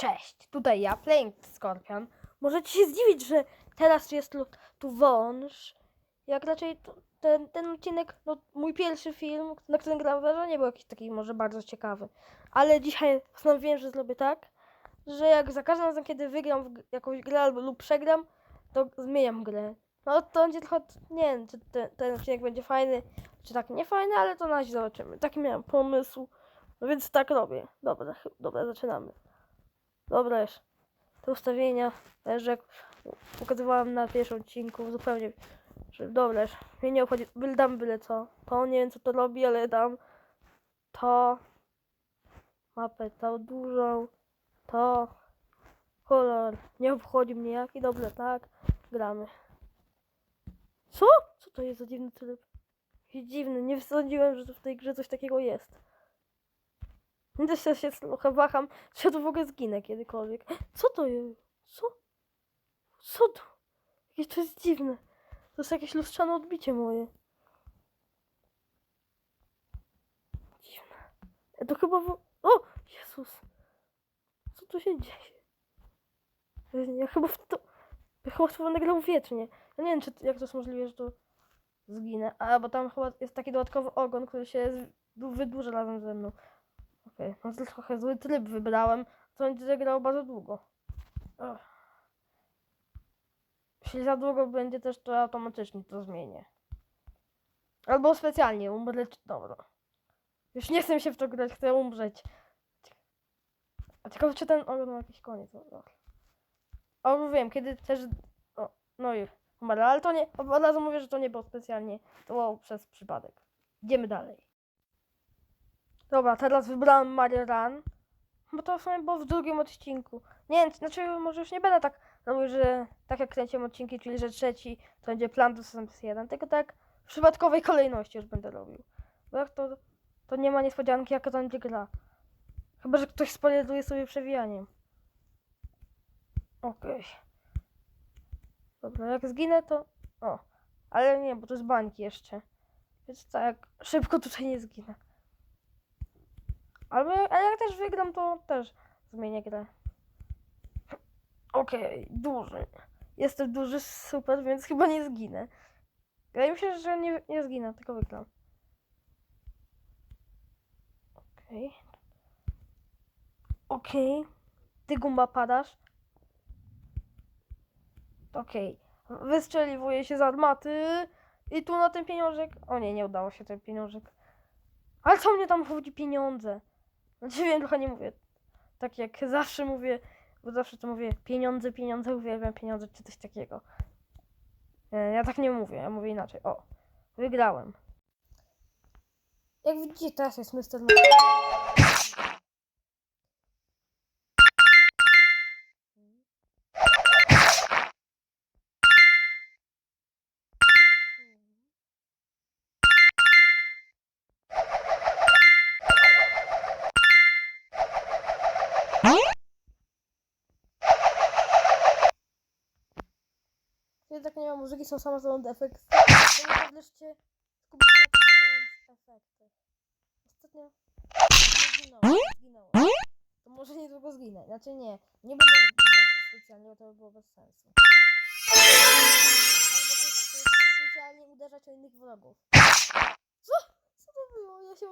Cześć, tutaj ja, Playing Scorpion. Możecie się zdziwić, że teraz jest tu, wąż. Jak raczej ten, ten odcinek, no mój pierwszy film, na którym grałem węża, nie był jakiś taki może bardzo ciekawy. Ale dzisiaj postanowiłem, że zrobię tak, że jak za każdym razem, kiedy wygram w jakąś grę albo lub przegram, to zmieniam grę. No to będzie trochę, nie wiem, czy ten, ten odcinek będzie fajny, czy tak nie fajny, ale to na razie zobaczymy. Taki miałem pomysł, no więc tak robię. Dobra, dobra, zaczynamy. Dobra już. Te ustawienia, też jak pokazywałem na pierwszym odcinku, zupełnie, że dobra już. Mnie nie obchodzi, dam byle co. To nie wiem co to robi, ale dam to. Mapę tą dużą. To. Kolor. Nie obchodzi mnie jaki, dobra, tak. Gramy. Co? Co to jest za dziwny tryb? Dziwny, nie sądziłem, że w tej grze coś takiego jest. Też się- trochę waham, czy ja tu w ogóle zginę kiedykolwiek. Co to jest? Co? Co to? Jakieś to jest dziwne. To jest jakieś lustrzane odbicie moje. Dziwne. Ja to chyba w... O! Jezus! Co tu się dzieje? Ja chyba w to... Ja chyba to będę grał wiecznie. Ja nie wiem, czy, jak to jest możliwe, że to zginę. A, bo tam chyba jest taki dodatkowy ogon, który się wydłuża razem ze mną. Okej, no to trochę zły tryb wybrałem, to będzie grał bardzo długo. Ugh. Jeśli za długo będzie też, to automatycznie to zmienię. Albo specjalnie umrę, dobra. Już nie chcę się w to grać, chcę umrzeć. A ciekawe, czy ten ogon ma jakiś koniec. O, dobra. o wiem, kiedy też... O, no i umarł, ale to nie... Od razu mówię, że to nie było specjalnie, to było przez przypadek. Idziemy dalej. Dobra, teraz wybrałem Mario Run. Bo to w sumie było w drugim odcinku. Nie znaczy może już nie będę tak robił, że tak jak kręciłem odcinki, czyli że trzeci to będzie plan do Sesame 1, tylko tak w przypadkowej kolejności już będę robił. Bo jak to, to nie ma niespodzianki, jaka to będzie gra. Chyba, że ktoś spoileruje sobie przewijaniem. Okej. Dobra, jak zginę to... O, ale nie, bo to jest bańki jeszcze. Więc tak, szybko tutaj nie zginę. Albo ale jak też wygram, to też zmienię grę. Okej, duży. Jestem duży, super, więc chyba nie zginę. Wydaje mi się, że nie, nie zginę, tylko wygram. Okej. Okej. Ty gumba padasz. Okej. Wystrzeliwuję się z armaty. I tu na ten pieniążek. O nie, nie udało się ten pieniążek. Ale co mnie tam chodzi pieniądze? Znaczy wiem, trochę nie mówię. Tak jak zawsze mówię, bo zawsze to mówię pieniądze, pieniądze, uwielbiam pieniądze, czy coś takiego. Nie, Ja tak nie mówię, ja mówię inaczej. O, wygrałem. Jak widzicie, teraz jest Mr. Jednak nie ma muzyki, są same sound efekty. To nie wreszcie skupić się na sound efektach. Ostatnio zginąłem, zginąłem. To może niedługo zginę. Znaczy nie, nie będę specjalnie, bo to by było bez sensu. Specjalnie uderzać o innych wrogów. Co? Co to było? Ja się...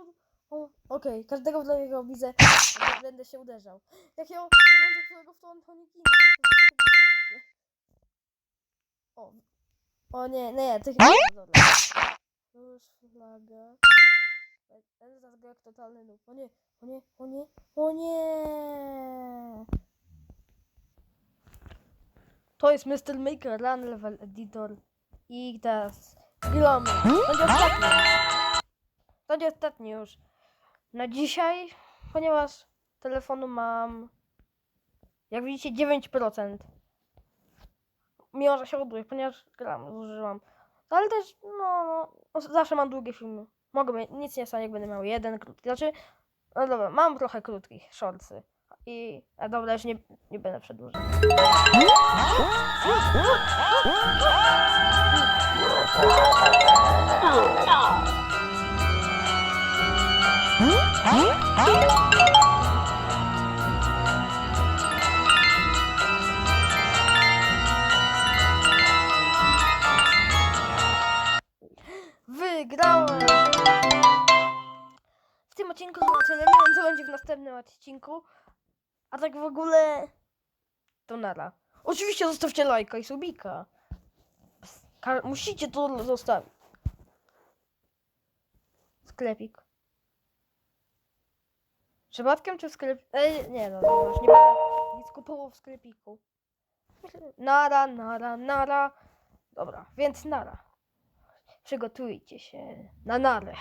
Okej, każdego wrogiego widzę, będę się uderzał. Jak ja uderzę którego w to on nie ginie. O, o nie, nie, tych nie dobra. Już flaga. Ten zaraz totalny noob. O nie, o nie, o nie, o nie. To jest Mr. Maker Run Level Editor. I teraz gramy. Będzie ostatni. To będzie ostatni już. Na dzisiaj, ponieważ telefonu mam, jak widzicie, 9% mimo że się ładuje, ponieważ gram, zużyłam. No, ale też, no, no, zawsze mam długie filmy. Mogę mieć, nic nie stanie, jak będę miał jeden krótki. Znaczy, no dobra, mam trochę krótkich, shortsy. I, a dobra, już nie, nie będę przedłużał. oglądałem. Odcinku. Nie wiem, co będzie w następnym odcinku. A tak w ogóle... To nara. Oczywiście zostawcie lajka i subika. Ka- Musicie to zostawić. Sklepik. Przypadkiem czy w sklep... Ej, nie no, już nie będę nic kupował w sklepiku. Nara, nara, nara. Dobra, więc nara. Przygotujcie się na narę.